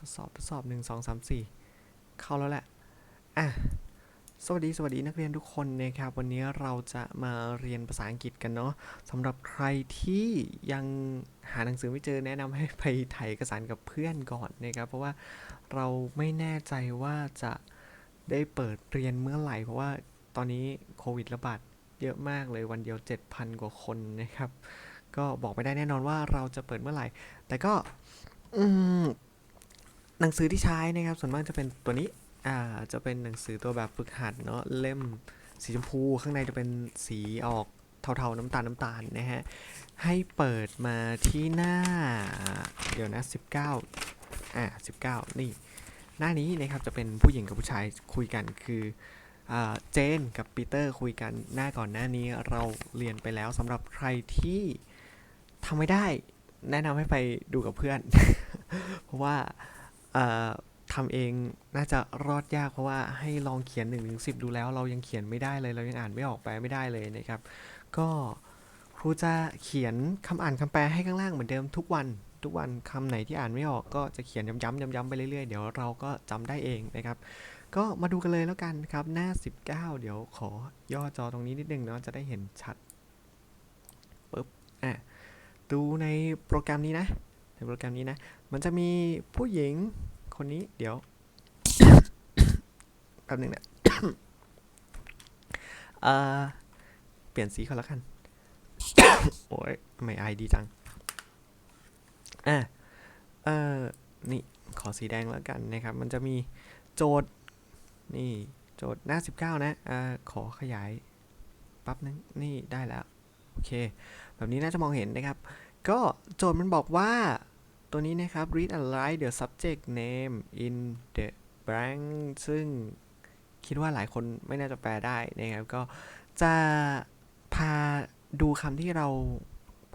ทดสอบทดสอบหนึ่งสองสามสี่เข้าแล้วแหละอะสวัสดีสวัสดีนักเรียนทุกคนนะครับ วันนี้เราจะมาเรียนภาษาอังกฤษกันเนาะสำหรับใครที่ยังหาหนังสือไม่เจอแนะนำให้ไปถ่ายเอกสารกับเพื่อนก่อนนะครับ เพราะว่าเราไม่แน่ใจว่าจะได้เปิดเรียนเมื่อไหร่ เพราะว่าตอนนี้โควิดระบาดเยอะมากเลยวันเดียว 7,000 กว่าคนนะครับ ก็บอกไม่ได้แน่นอนว่าเราจะเปิดเมื่อไหร่ แต่ก็ อืม หนังสือที่ใช้นะครับ ส่วนมากจะเป็นตัวนี้ อ่า จะเป็นหนังสือตัวแบบฝึกหัดเนาะ เล่มสีชมพู ข้างในจะเป็นสีออกเทาๆน้ำตาลน้ำตาลนะฮะ ให้เปิดมาที่หน้า เดี๋ยวนะ 19 อ่า 19 นี่ หน้านี้นะครับจะเป็นผู้หญิงกับผู้ชายคุยกันคือเจนกับปีเตอร์คุยกันหน้าก่อนหน้านี้เราเรียนไปแล้วสำหรับใครที่ทำไม่ได้ แนะนำให้ไปดูกับเพื่อน เพราะว่า ทำเองน่าจะรอดยากเพราะว่าให้ลองเขียน1นถึงสิดูแล้ว เรายังเขียนไม่ได้เลย เรายังอ่านไม่ออกแปลไม่ได้เลยนะครับ ก็ครูจะเขียนคำอ่านคำแปลให้ข้างล่างเหมือนเดิมทุกวัน ทุกวันคำไหนที่อ่านไม่ออกก็จะเขียนย้ำๆย้ำๆไปเรื่อยๆ เดี๋ยวเราก็จำได้เองนะครับ ก็มาดูกันเลยแล้วกันครับหน้า 19 เดี๋ยวขอย่อจอตรงนี้นิดนึงเนาะจะได้เห็นชัดปึ๊บอะดูในโปรแกรมนี้นะ โปรแกรมนี้นะ มันจะมีผู้หญิงคนนี้เดี๋ยวแป๊บหนึงนะเอ่อเปลี่ยนสีก่อนแล้วกัน โอ้ยไม่ไอดีจัง อะเออนี่ขอสีแดงแล้วกันนะครับ มันจะมีโจทย์ นี่โจทย์หน้า 19 นะอ่าขอขยายปั๊บนึง นี่ได้แล้ว โอเค แบบนี้น่าจะมองเห็นนะครับ ก็โจทย์มันบอกว่า ตัวนี้นะครับ read and write the subject name in the blank ซึ่งคิดว่าหลายคนไม่น่าจะแปลได้นะครับ ก็จะพาดูคำที่เรา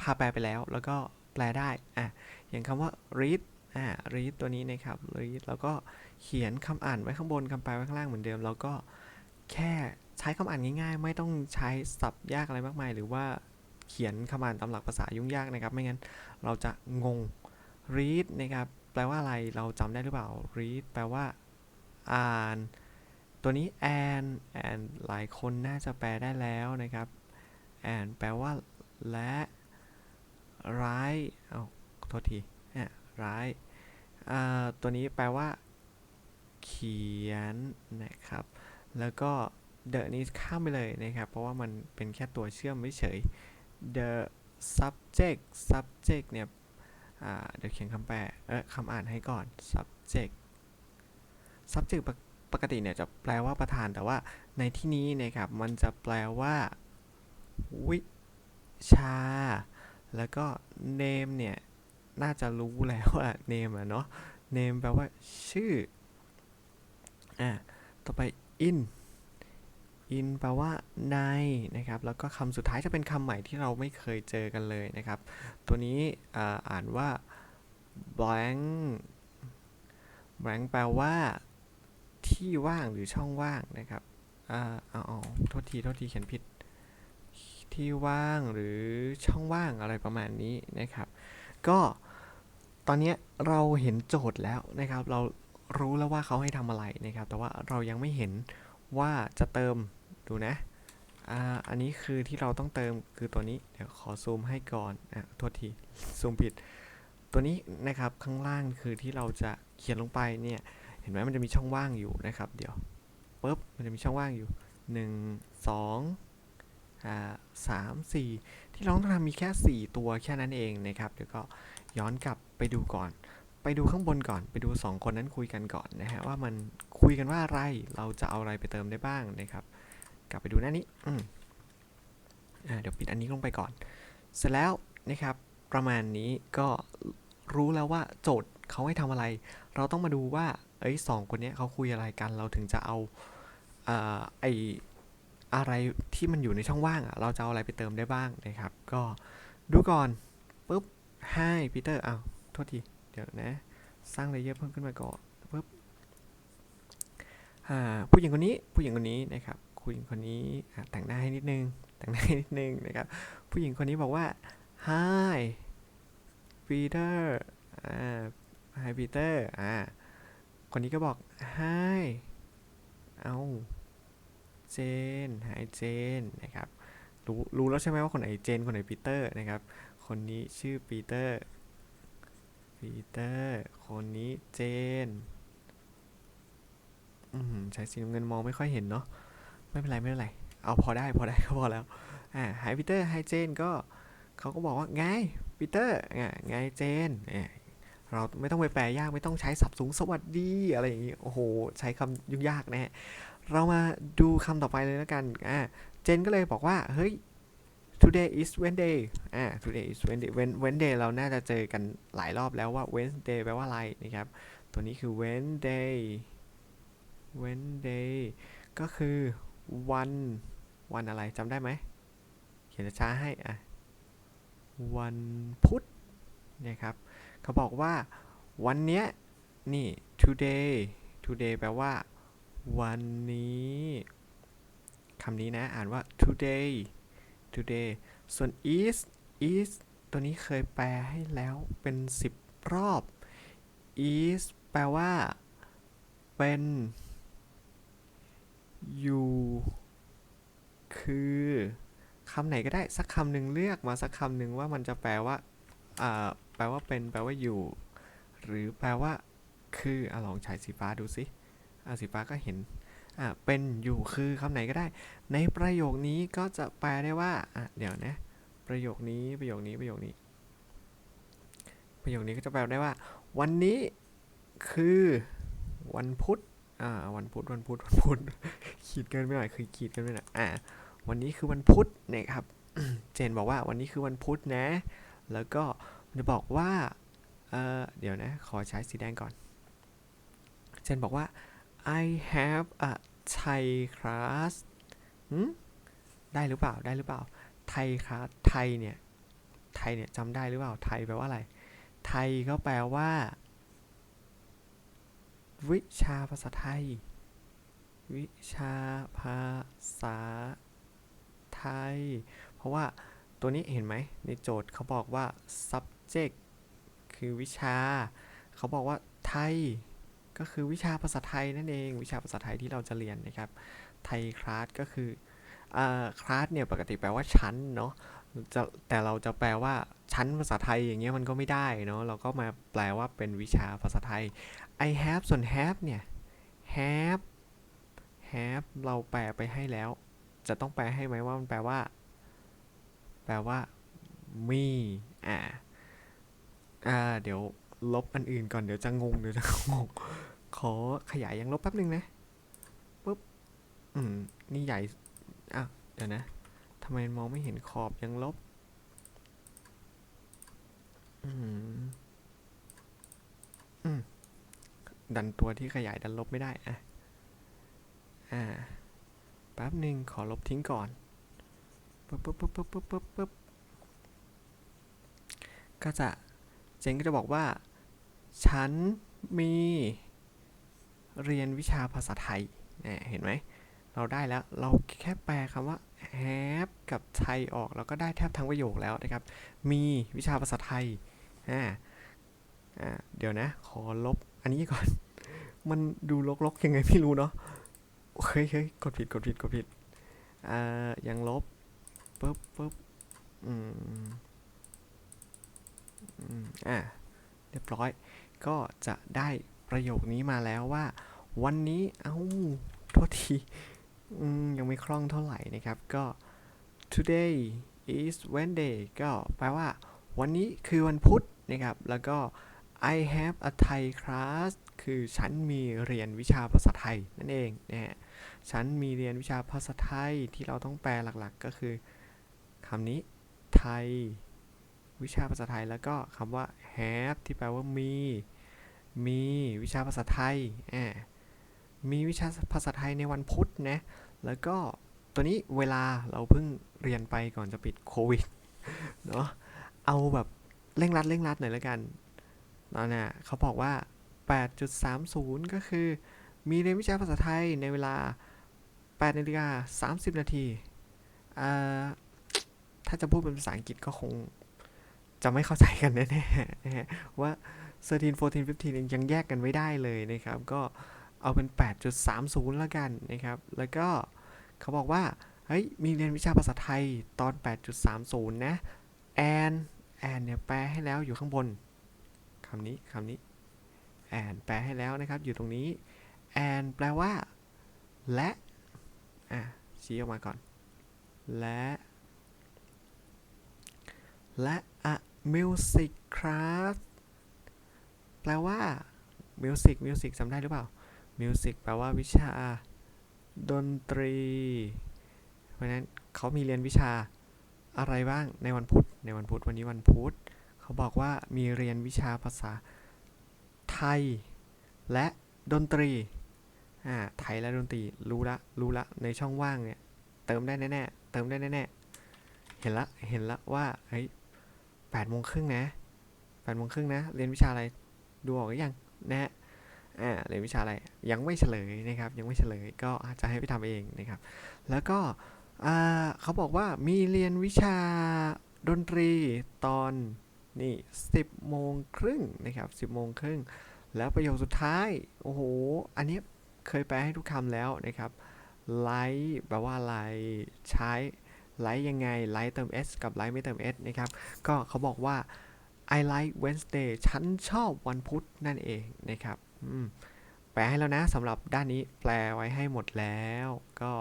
พาแปลไปแล้ว แล้วก็แปลได้อะอย่างคำว่า read อ่า read ตัวนี้นะครับ read แล้วก็เขียนคำอ่านไว้ข้างบนคำแปลไว้ข้างล่างเหมือนเดิม แล้วก็แค่ใช้คำอ่านง่ายๆ ไม่ต้องใช้ศัพท์ยากอะไรมากมาย หรือว่าเขียนคำอ่านตามหลักภาษายุ่งยากนะครับ ไม่งั้นเราจะงง read นะครับ แปลว่าอะไรเราจำได้หรือเปล่า read แปลว่าอ่าน ตัวนี้ and and หลายคนน่าจะแปลได้แล้วนะครับ and แปลว่า และ write เอาโทษทีอะ write อ่าตัวนี้แปลว่า เขียนนะครับ แล้วก็ the นี้ข้ามไปเลยนะครับ เพราะว่ามันเป็นแค่ตัวเชื่อมไม่เฉย the subject subject เนี่ย เดี๋ยวเขียนคำแปลเออคำอ่านให้ก่อน subject subject ปกปกติเนี่ยจะแปลว่าประธานแต่ว่าในที่นี้นะครับมันจะแปลว่า วิชา แล้วก็ name เนี่ยน่าจะรู้แล้วอะ name อะเนาะ name แปลว่าชื่อ อ่าต่อไป in in แปลว่าในนะครับ แล้วก็คำสุดท้ายจะเป็นคำใหม่ที่เราไม่เคยเจอกันเลยนะครับ ตัวนี้อ่าอ่านว่า blank blank แปลว่า ที่ว่างหรือช่องว่างนะครับอ่าอาเอโทษทีโทษทีเขียนผิด ที่ว่างหรือช่องว่างอะไรประมาณนี้นะครับ ก็ตอนนี้เราเห็นโจทย์แล้วนะครับ เรารู้แล้วว่าเขาให้ทำอะไรนะครับ แต่ว่าเรายังไม่เห็นว่าจะเติม ดูนะอ่าอันนี้คือที่เราต้องเติมคือตัวนี้เดี๋ยวขอซูมให้ก่อนอะโทษทีซูมผิด ตัวนี้นะครับข้างล่างคือที่เราจะเขียนลงไปเนี่ยเห็นไหมมันจะมีช่องว่างอยู่นะครับ เดี๋ยวปุ๊บมันจะมีช่องว่างอยู่ 1 2อ่า3 4ที่เราต้องทำมีแค่ 4 ตัวแค่นั้นเองนะครับ เดี๋ยวก็ย้อนกลับไปดูก่อน ไปดูข้างบนก่อน ไปดู 2 คนนั้นคุยกันก่อนนะฮะว่ามันคุยกันว่าอะไรเราจะเอาอะไรไปเติมได้บ้างนะครับ กลับไปดูหน้านี้อเดี๋ยวปิดอันนี้ลงไปก่อน เสร็จแล้วนะครับประมาณนี้ก็รู้แล้วว่าโจทย์เขาให้ทำอะไร เราต้องมาดูว่าเอ้ยสองคนนี้เขาคุยอะไรกัน เราถึงจะเอาอไออะไรที่มันอยู่ในช่องว่างอะเราจะเอาอะไรไปเติมได้บ้างนะครับ ก็ดูก่อนปุ๊บให้ปีเตอร์เอ้าโทษที เดี๋ยวนะ สร้างเลเยอร์เพิ่มขึ้นมาก่อนปุ๊บอ่าผู้หญิงคนนี้ผู้หญิงคนนี้นะครับ ผู้หญิงคนนี้แต่งหน้าให้นิดนึง แต่งหน้าให้นิดนึงนะครับ ผู้หญิงคนนี้บอกว่า hi Peter อ่า hi hi Peter อ่า คนนี้ก็บอก hi เอาเจน hi เจนนะครับ รู้รู้แล้วใช่ไหมว่าคนไหนเจน คนไหนปีเตอร์นะครับ คนนี้ชื่อปีเตอร์ปีเตอร์ คนนี้เจนอืมใช้สีน้ำเงินมองไม่ค่อยเห็นเนาะ ไม่เป็นไรไม่เป็นไร เอาพอได้พอได้ก็พอแล้วอ่า hi Peter hi เจนก็เขาก็บอกว่าไงปีเตอร์อ่าไงเจนเนี่ยเราไม่ต้องไปแปลยากไม่ต้องใช้สับสูงสวัสดีอะไรอย่างนี้โอ้โหใช้คำยุ่งยากนะฮะเรามาดูคำต่อไปเลยแล้วกันอ่าเจนก็เลยบอกว่าเฮ้ย today is Wednesday อ่า today is Wednesday Wen- Wednesday เราน่าจะเจอกันหลายรอบแล้วว่า Wednesday แปลว่าอะไรนะครับ ตัวนี้คือ Wednesday Wednesday ก็คือ วันวันอะไรจำได้ไหม เขียนช้าให้อะวันพุธนะครับเขาบอกว่าวันเนี้ยนี่ today today แปลว่า วันนี้คำนี้นะ อ่านว่า today today ส่วน is is ตัวนี้เคยแปลให้แล้วเป็น 10 รอบ is แปลว่า เป็น อยู่คือคำไหนก็ได้สักคำหนึ่งเลือกมาสักคำหนึ่งว่ามันจะแปลว่าอ่าแปลว่าเป็น แปลว่าอยู่ หรือแปลว่า คืออะลองใช้สีฟ้าดูสิอะสีฟ้าก็เห็นอะเป็นอยู่คือคำไหนก็ได้ ในประโยคนี้ก็จะแปลได้ว่าอะเดี๋ยวนะ ประโยคนี้ประโยคนี้ประโยคนี้ ประโยคนี้ก็จะแปลได้ว่า วันนี้คือวันพุธ อ่าวันพุธวันพุธวันพุธขีดเกินไปหน่อยคือขีดเกินไปหน่อยอ่า วันนี้คือวันพุธนะครับ เจนบอกว่าวันนี้คือวันพุธนะ แล้วก็จะบอกว่าเออเดี๋ยวนะ ขอใช้สีแดงก่อน เจนบอกว่า I have a Thai class ได้หรือเปล่าได้หรือเปล่า ไทยคลาสไทยเนี่ย ไทยเนี่ยจำได้หรือเปล่า ไทยแปลว่าอะไร ไทยก็แปลว่า วิชาภาษาไทย วิชาภาษาไทย เพราะว่าตัวนี้เห็นไหมในโจทย์เขาบอกว่า subject คือวิชา เขาบอกว่าไทย ก็คือวิชาภาษาไทยนั่นเอง วิชาภาษาไทยที่เราจะเรียนนะครับ ไทยคลาสก็คือคลาสเนี่ยปกติแปลว่าชั้นเนาะจะแต่เราจะแปลว่าชั้นภาษาไทยอย่างเงี้ยมันก็ไม่ได้เนาะเราก็มาแปลว่าเป็นวิชาภาษาไทย I have ส่วน have เนี่ย have have เราแปลไปให้แล้ว จะต้องแปลให้ไหมว่ามันแปลว่า แปลว่า มีอ่าอ่า เดี๋ยวลบอันอื่นก่อน เดี๋ยวจะงง เดี๋ยวจะงง ขอขยายยังลบแป๊บนึงนะปุ๊บ อืม นี่ใหญ่ อะ เดี๋ยวนะ ทำไมมองไม่เห็นขอบยังลบ อืม อืม ดันตัวที่ขยายดันลบไม่ได้อะอ่าแป๊บหนึ่งขอลบทิ้งก่อนปุ๊บปุ๊บปุ๊บปุ๊บปุ๊บปุ๊บปุ๊บก็จะเจนก็จะบอกว่า ฉันมีเรียนวิชาภาษาไทยเนี่ยเห็นไหม เราได้แล้ว เราแค่แปลคำว่า have กับไทยออก เราก็ได้แทบทั้งประโยคแล้วนะครับ มีวิชาภาษาไทยอ่าอ่าเดี๋ยวนะ ขอลบอันนี้ก่อน มันดูลกๆยังไงไม่รู้เนาะเฮ้ยเฮ้ยกดผิดกดผิดกดผิด อ่า ยังลบปุ๊บปุ๊บอืมอืมอะเรียบร้อย ก็จะได้ประโยคนี้มาแล้วว่า วันนี้ เอ้า โทษทีอืมยังไม่คล่องเท่าไหร่นะครับ ก็ today is Wednesday ก็แปลว่า วันนี้คือวันพุธนะครับ แล้วก็ I have a Thai class คือฉันมีเรียนวิชาภาษาไทยนั่นเองนะฮะฉันมีเรียนวิชาภาษาไทยที่เราต้องแปลหลักๆ ก็คือคำนี้ไทย วิชาภาษาไทยแล้วก็คำว่า have ที่แปลว่ามี มีวิชาภาษาไทยอ่ามีวิชาภาษาไทยในวันพุธนะ แล้วก็ตัวนี้เวลาเราเพิ่งเรียนไปก่อนจะปิดโควิดเนาะ เอาแบบเร่งรัดเร่งรัดหน่อยแล้วกันตอนน่ะเขาบอกว่า 8.30 ก็คือ มีเรียนวิชาภาษาไทยในเวลา8นาฬิกา30 นาทีถ้าจะพูดเป็นภาษาอังกฤษก็คง จะไม่เข้าใจกันแน่ๆนะฮะว่า 13 14 15 ยังแยกกันไม่ได้เลยนะครับ ก็เอาเป็น 8.30 แล้วกันนะครับ แล้วก็เขาบอกว่า เฮ้ย มีเรียนวิชาภาษาไทยตอน 8.30 นะแอนแอนเนี่ยแปลให้แล้วอยู่ข้างบนคำนี้คำนี้ แอนแปลให้แล้วนะครับ อยู่ตรงนี้แอนแปลว่า และ อะ ชี้ออกมาก่อน และ และ a music class แปลว่า music music จำได้หรือเปล่า music แปลว่าวิชา ดนตรี เพราะฉะนั้นเขามีเรียนวิชาอะไรบ้างในวันพุธ ในวันพุธวันนี้วันพุธ เขาบอกว่ามีเรียนวิชาภาษา ไทยและดนตรี อ่า ไทยและดนตรี รู้ละ รู้ละ ในช่องว่างเนี่ย เติมได้แน่ๆ เติมได้แน่ๆ เห็นละ เห็นละว่าเฮ้ยแปดโมงครึ่งนะแปดโมงครึ่งนะ เรียนวิชาอะไร ดูออกหรือยัง นะฮะ อ่า เรียนวิชาอะไร ยังไม่เฉลยนะครับ ยังไม่เฉลย ก็อาจจะให้ไปทำเองนะครับ แล้วก็ อ่า เขาบอกว่ามีเรียนวิชาดนตรีตอน นี่สิบโมงครึ่งนะครับสิบโมงครึ่ง แล้วประโยคสุดท้าย โอ้โห อันนี้เคยแปลให้ทุกคำแล้วนะครับ ไลท์แปลว่าอะไรใช้ไลท์ยังไง ไลท์เติม s กับไลท์ไม่เติม s นะครับ ก็เขาบอกว่า I like Wednesday ฉันชอบวันพุธนั่นเองนะครับแปลให้แล้วนะสำหรับด้านนี้แปลไว้ให้หมดแล้ว ก็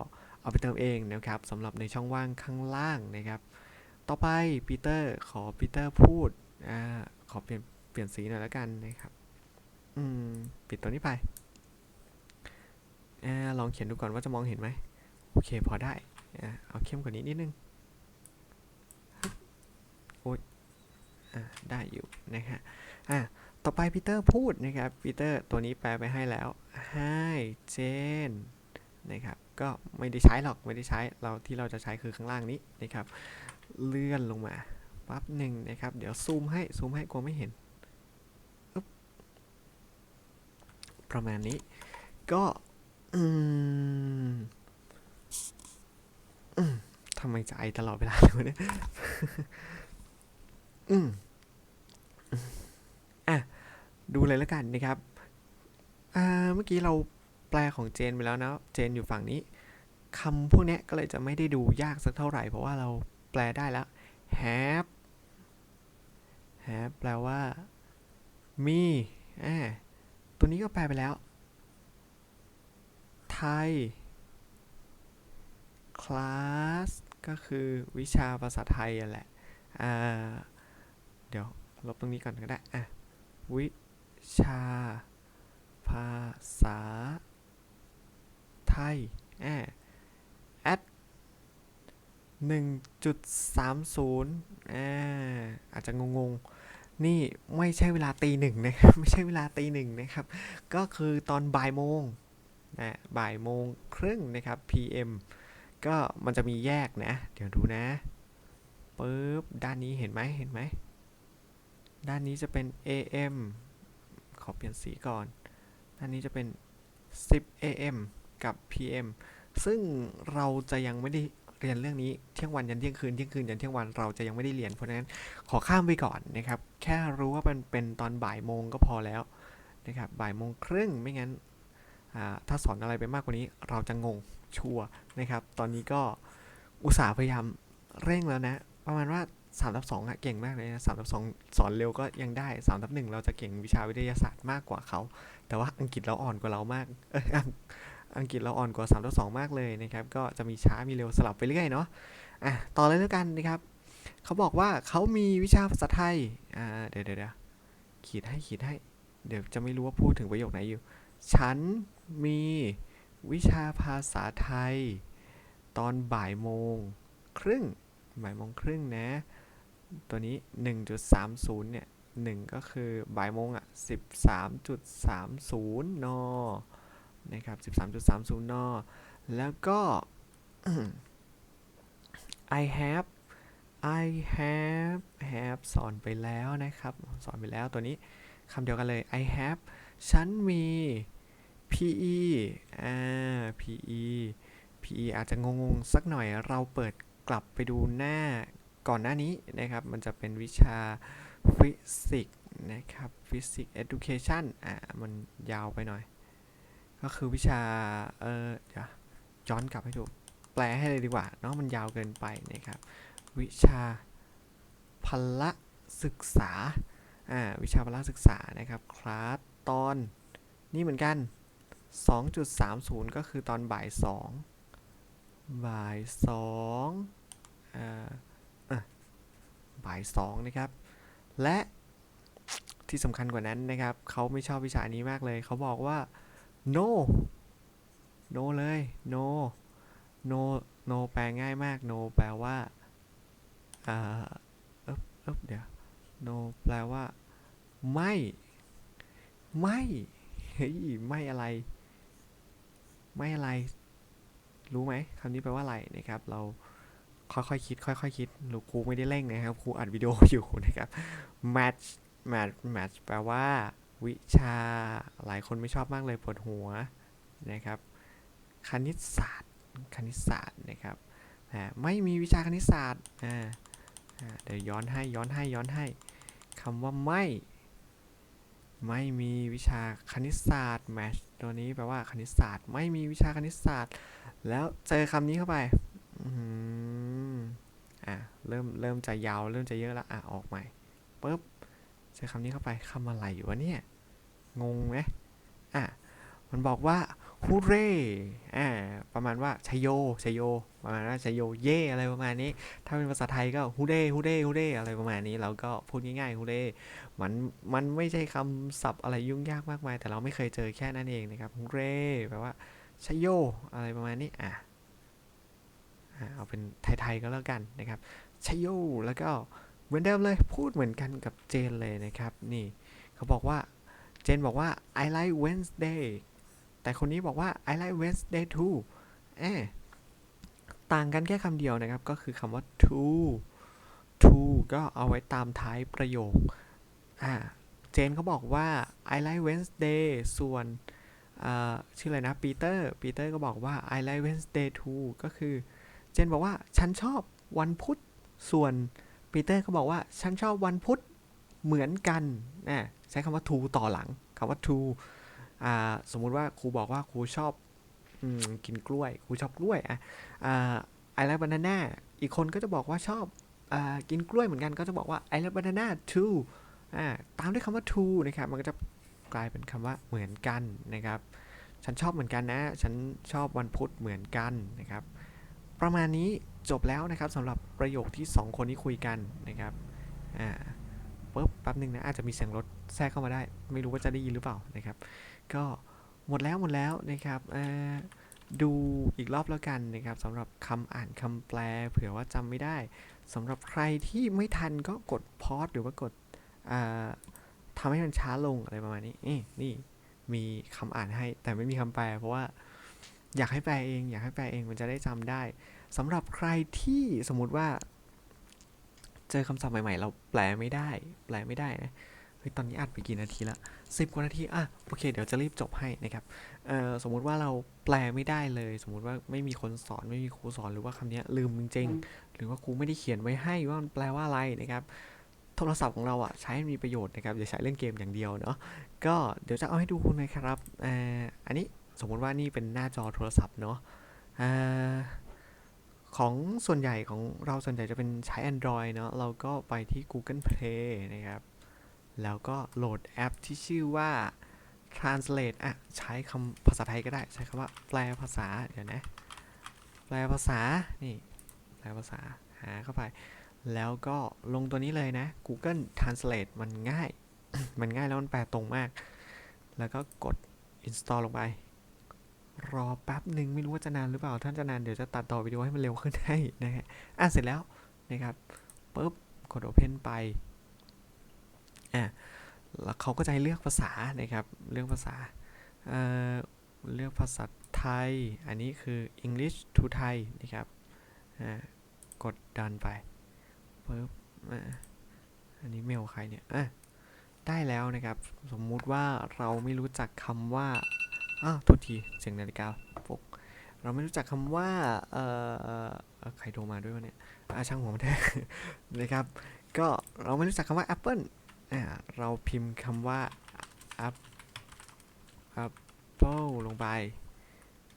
เอาไปเติมเองนะครับสำหรับในช่องว่างข้างล่างนะครับ ต่อไปปีเตอร์ขอปีเตอร์พูด อ่าขอเปลี่ยนเปลี่ยนสีหน่อยแล้วกันนะครับ อืม ปิดตัวนี้ไปอ่าลองเขียนดูก่อนว่าจะมองเห็นไหมโอเคพอได้อ่าเอาเข้มกว่านี้นิดนึงโอ้ยอ่าได้อยู่นะฮะอ่าต่อไปปีเตอร์พูดนะครับปีเตอร์ตัวนี้แปลไปให้แล้ว Hi Jane นะครับก็ไม่ได้ใช้หรอกไม่ได้ใช้เราที่เราจะใช้คือข้างล่างนี้นะครับ เลื่อนลงมา ปั๊บหนึ่งนะครับ เดี๋ยวซูมให้ ซูมให้กลัวไม่เห็น ประมาณนี้ ก็ อืมทำไมจะไอตลอดเวลาเลยเนี่ยอืมอะ ดูเลยแล้วกันนะครับ อ่า เมื่อกี้เราแปลของเจนไปแล้วนะ เจนอยู่ฝั่งนี้คำพวกนี้ก็เลยจะไม่ได้ดูยากสักเท่าไหร่ เพราะว่าเราแปลได้แล้ว have have แปลว่า มีอ่าตัวนี้ก็แปลไปแล้ว ไทย class ก็คือวิชาภาษาไทยอะแหละ อ่า เดี๋ยว ลบตรงนี้ก่อนก็ได้ อะ วิชา ภาษา ไทย อ่า 1.30อ่าอาจจะงงๆ นี่ไม่ใช่เวลาตีหนึ่งนะครับ ไม่ใช่เวลาตีหนึ่งนะครับ ก็คือตอนบ่ายโมงนะบ่ายโมงครึ่งนะครับ PM ก็มันจะมีแยกนะ เดี๋ยวดูนะปึ๊บด้านนี้เห็นไหมเห็นไหม ด้านนี้จะเป็น AM ขอเปลี่ยนสีก่อน ด้านนี้จะเป็น 10 AM กับ PM ซึ่งเราจะยังไม่ได้ เรียนเรื่องนี้เที่ยงวันยันเที่ยงคืนเที่ยงคืนยันเที่ยงวันเราจะยังไม่ได้เรียนเพราะฉะนั้นขอข้ามไปก่อนนะครับ แค่รู้ว่ามันเป็นตอนบ่ายโมงก็พอแล้วนะครับบ่ายโมงครึ่งไม่งั้นถ้าสอนอะไรไปมากกว่านี้ เราจะงงชัวร์นะครับ ตอนนี้ก็อุตส่าห์พยายามเร่งแล้วนะ ประมาณว่า3ทับ2อะเก่งมากเลยนะ3ทับ2สอนเร็วก็ยังได้3ทับ1เราจะเก่งวิชาวิทยาศาสตร์มากกว่าเขา แต่ว่าอังกฤษเราอ่อนกว่าเรามากเอังกฤษเราอ่อนกว่า3ทับ2มากเลยนะครับก็จะมีช้ามีเร็วสลับไปเรื่อยเนาะอะต่อเลยแล้วกันนะครับเขาบอกว่าเขามีวิชาภาษาไทยอ่าเดี๋ยวเดี๋ยวเดี๋ยวขีดให้ขีดให้ เดี๋ยวจะไม่รู้ว่าพูดถึงประโยคไหนอยู่ ฉันมีวิชาภาษาไทย ตอนบ่ายโมงครึ่งบ่ายโมงครึ่งนะ ตัวนี้ 1.30 เนี่ย 1 ก็คือบ่ายโมงอะ 13.30 น นะครับ 13.30 น แล้วก็ I have I have have สอนไปแล้วนะครับ สอนไปแล้วตัวนี้คำเดียวกันเลย I have ฉันมี PE อ่า PE PE อาจจะงงๆสักหน่อย เราเปิดกลับไปดูหน้าก่อนหน้านี้นะครับ มันจะเป็นวิชาฟิสิกส์นะครับ Physics Education อ่า มันยาวไปหน่อย ก็คือวิชา เออเดี๋ยวย้อนกลับให้ดู แปลให้เลยดีกว่าเนาะมันยาวเกินไปนะครับ วิชาพละศึกษา อ่า วิชาพละศึกษานะครับ คลาสตอนนี่เหมือนกัน 2.30 ก็คือตอนบ่าย2บ่าย2อ่าอะบ่าย2นะครับ และที่สำคัญกว่านั้นนะครับ เขาไม่ชอบวิชานี้มากเลย เขาบอกว่า no no เลย no no no แปลง่ายมาก no แปลว่าอ่าเอ๊บเอ๊บเดี๋ยว no แปลว่า ไม่ ไม่เฮ้ยไม่อะไร ไม่อะไร รู้ไหมคำนี้แปลว่าอะไรนะครับ เราค่อยๆคิด ค่อยๆคิดหรือครูไม่ได้เร่งนะครับครูอัดวิดีโออยู่นะครับ match match match แปลว่า วิชาหลายคนไม่ชอบมากเลยปวดหัวนะครับ คณิตศาสตร์ คณิตศาสตร์นะครับไม่มีวิชาคณิตศาสตร์เดี๋ยวย้อนให้ย้อนให้ย้อนให้คำว่าไม่ ไม่มีวิชาคณิตศาสตร์ match ตัวนี้แปลว่าคณิตศาสตร์ ไม่มีวิชาคณิตศาสตร์ แล้วเจอคำนี้เข้าไปอื้อหืออะเริ่มเริ่มจะยาวเริ่มจะเยอะแล้วอะออกใหม่ปุ๊บเจอคำนี้เข้าไปคำอะไรอยู่วะเนี่ย งงไหมอะมันบอกว่าฮูเร่อ่าประมาณว่าชยโยชยโย ประมาณว่าชยโยเย่อะไรประมาณนี้ ถ้าเป็นภาษาไทยก็ฮูเร่ฮูเร่ฮูเร่อะไรประมาณนี้เราก็พูดง่ายๆฮูเร่มันมันไม่ใช่คำศัพท์อะไรยุ่งยากมากมาย แต่เราไม่เคยเจอแค่นั้นเองนะครับฮูเร่แปลว่าชยโยอะไรประมาณนี้อะอะเอาเป็นไทยๆก็แล้วกันนะครับชยโยแล้วก็เหมือนเดิมเลยพูดเหมือนกันกับเจนเลยนะครับ นี่เขาบอกว่า เจนบอกว่า I like Wednesday แต่คนนี้บอกว่า I like Wednesday too เอ๊ะต่างกันแค่คำเดียวนะครับ ก็คือคำว่า to to ก็เอาไว้ตามท้ายประโยค อ่า เจนเขาบอกว่า I like Wednesday ส่วนอ่าชื่ออะไรนะปีเตอร์ปีเตอร์ก็บอกว่า I like Wednesday too ก็คือ เจนบอกว่าฉันชอบวันพุธ ส่วนปีเตอร์ก็บอกว่าฉันชอบวันพุธเหมือนกันนะ ช้คำว่า to ต่อหลังคำว่า to อ่าสมมุติว่าครูบอกว่าครูชอบอกินกล้วยครูชอบกล้วยอะอ่า I like banana อีกคนก็จะบอกว่าชอบอ่ากินกล้วยเหมือนกันก็จะบอกว่า I like banana too อ่าตามด้วยคำว่า to นะครับมันก็จะกลายเป็นคำว่าเหมือนกันนะครับ ฉันชอบเหมือนกันนะ ฉันชอบวันพุธเหมือนกันนะครับ ประมาณนี้จบแล้วนะครับสำหรับประโยคที่ 2 คนที่คุยกันนะครับอ่าปุ๊บแป๊บหนึ่งนะอาจจะมีเสียงรถ แทรกเข้ามาได้ ไม่รู้ว่าจะได้ยินหรือเปล่านะครับ ก็หมดแล้วหมดแล้วนะครับดูอีกรอบแล้วกันนะครับสำหรับคำอ่านคำแปล เผื่อว่าจำไม่ได้สำหรับใครที่ไม่ทันก็กดพอสหรือว่ากดทำให้มันช้าลงอะไรประมาณนี้นี่นี่มีคำอ่านให้แต่ไม่มีคำแปล เพราะว่าอยากให้แปลเอง อยากให้แปลเองมันจะได้จำได้สำหรับใครที่สมมติว่า เจอคำศัพท์ใหม่ๆ เราแปลไม่ได้ แปลไม่ได้นะ ฮ้ยตอนนี้อัดไปกี่นาทีละสิบกว่านาทีอะโอเค เดี๋ยวจะรีบจบให้นะครับเอ่อสมมุติว่าเราแปลไม่ได้เลย สมมุติว่าไม่มีคนสอนไม่มีครูสอนหรือว่าคำเนี้ยลืมจริงๆหรือว่าครูไม่ได้เขียนไว้ให้ว่ามันแปลว่าอะไรนะครับโทรศัพท์ของเราอะใช้ให้มีประโยชน์นะครับอย่าใช้เล่นเกมอย่างเดียวเนาะก็เดี๋ยวจะเอาให้ดูนะครับเอ่ออันนี้สมมุติว่านี่เป็นหน้าจอโทรศัพท์เนาะอ่าของส่วนใหญ่ของเราส่วนใหญ่จะเป็นใช้ Android เนาะเราก็ไปที่ Google Play นะครับ แล้วก็โหลดแอปที่ชื่อว่า translate อะ ใช้คำภาษาไทยก็ได้ ใช้คำว่าแปลภาษา เดี๋ยวนะ แปลภาษา นี่ แปลภาษา หาเข้าไป แล้วก็ลงตัวนี้เลยนะ Google Translate มันง่าย มันง่ายแล้วมันแปลตรงมาก แล้วก็กด install ลงไป รอแป๊บหนึ่งไม่รู้ว่าจะนานหรือเปล่าถ้านจะนานเดี๋ยวจะตัดต่อวิดีโอให้มันเร็วขึ้นให้นะฮะ อะเสร็จแล้วนะครับปุ๊บ กด open ไป อะแล้วเขาก็จะให้เลือกภาษานะครับเลือกภาษาเอ่อเลือกภาษาไทย อันนี้คือ English to Thai นะครับอ่ากดดันไปปึ๊บอ่าอันนี้เมลใครเนี่ยอะได้แล้วนะครับ สมมุติว่าเราไม่รู้จักคำว่าอ้าวโทษทีเสียงนาฬิกาปกเราไม่รู้จักคำว่าเอ่อใครโทรมาด้วยวะเนี่ยอะช่างหัวมันเถอะนะครับ ก็เราไม่รู้จักคำว่า Apple อ่าเราพิมพ์คำว่า up apple ลงไป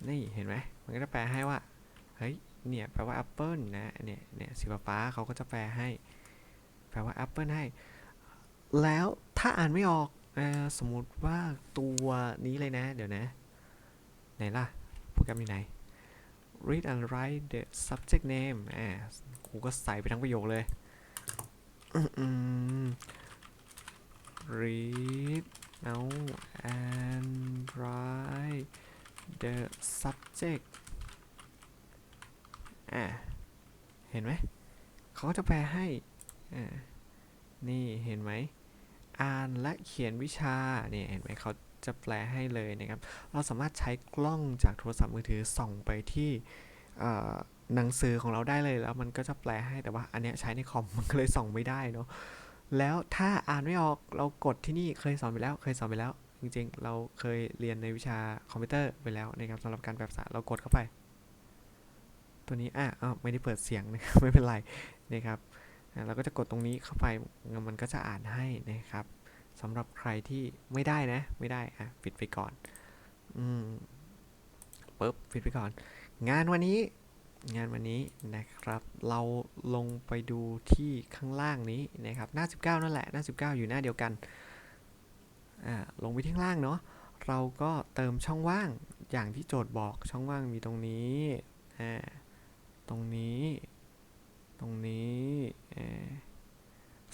นี่เห็นไหมมันก็จะแปลให้ว่า เฮ้ย เนี่ยแปลว่า apple นะ เนี่ย เนี่ยสีฟ้าเขาก็จะแปลให้ แปลว่า apple ให้ แล้วถ้าอ่านไม่ออกอสมมติว่าตัวนี้เลยนะ เดี๋ยวนะ ไหนล่ะ โปรแกรมอยู่ไหน read and write the subject name อ่าครูก็ใส่ไปทั้งประโยคเลยอืม read now and write the subject อ่าเห็นไหม เขาก็จะแปลให้ อ่า นี่เห็นไหม อ่านและเขียนวิชา เนี่ย เห็นไหมเขาจะแปลให้เลยนะครับ เราสามารถใช้กล้องจากโทรศัพท์มือถือส่องไปที่หนังสือของเราได้เลยแล้วมันก็จะแปลให้แต่ว่าอันเนี้ยใช้ในคอมมันก็เลยส่องไม่ได้เนาะ แล้วถ้าอ่านไม่ออกเรากดที่นี่เคยสอนไปแล้ว เคยสอนไปแล้ว จริงๆ เราเคยเรียนในวิชาคอมพิวเตอร์ไปแล้วนะครับสำหรับการแปลภาษาเรากดเข้าไป ตัวนี้อะอ้าวไม่ได้เปิดเสียงนะครับไม่เป็นไรนะครับเราก็จะกดตรงนี้เข้าไปมันก็จะอ่านให้นะครับสำหรับใครที่ไม่ได้นะ ไม่ได้อะปิดไปก่อนอืมปุ๊บปิดไปก่อน งานวันนี้ งานวันนี้นะครับ เราลงไปดูที่ข้างล่างนี้นะครับหน้า 19 นั่นแหละหน้า 19 อยู่หน้าเดียวกันลงไปที่ข้างล่างเนาะเราก็เติมช่องว่างอย่างที่โจทย์บอกช่องว่างมีตรงนี้ตรงนี้ ตรงนี้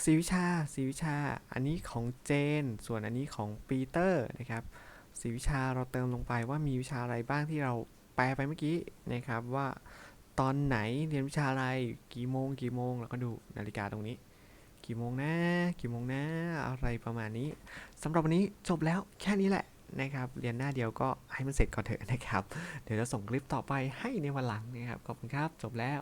สีวิชาสีวิชา อันนี้ของเจน ส่วนอันนี้ของปีเตอร์นะครับสีวิชาเราเติมลงไปว่ามีวิชาอะไรบ้างที่เราแปลไปเมื่อกี้นะครับว่า ตอนไหนเรียนวิชาอะไรกี่โมงกี่โมงแล้วก็ดูนาฬิกาตรงนี้ กี่โมงนะ กี่โมงนะ อะไรประมาณนี้สำหรับวันนี้จบแล้วแค่นี้แหละนะครับ เรียนหน้าเดียวก็ให้มันเสร็จก่อนเถอะนะครับ เดี๋ยวจะส่งคลิปต่อไปให้ในวันหลังนะครับขอบคุณครับจบแล้ว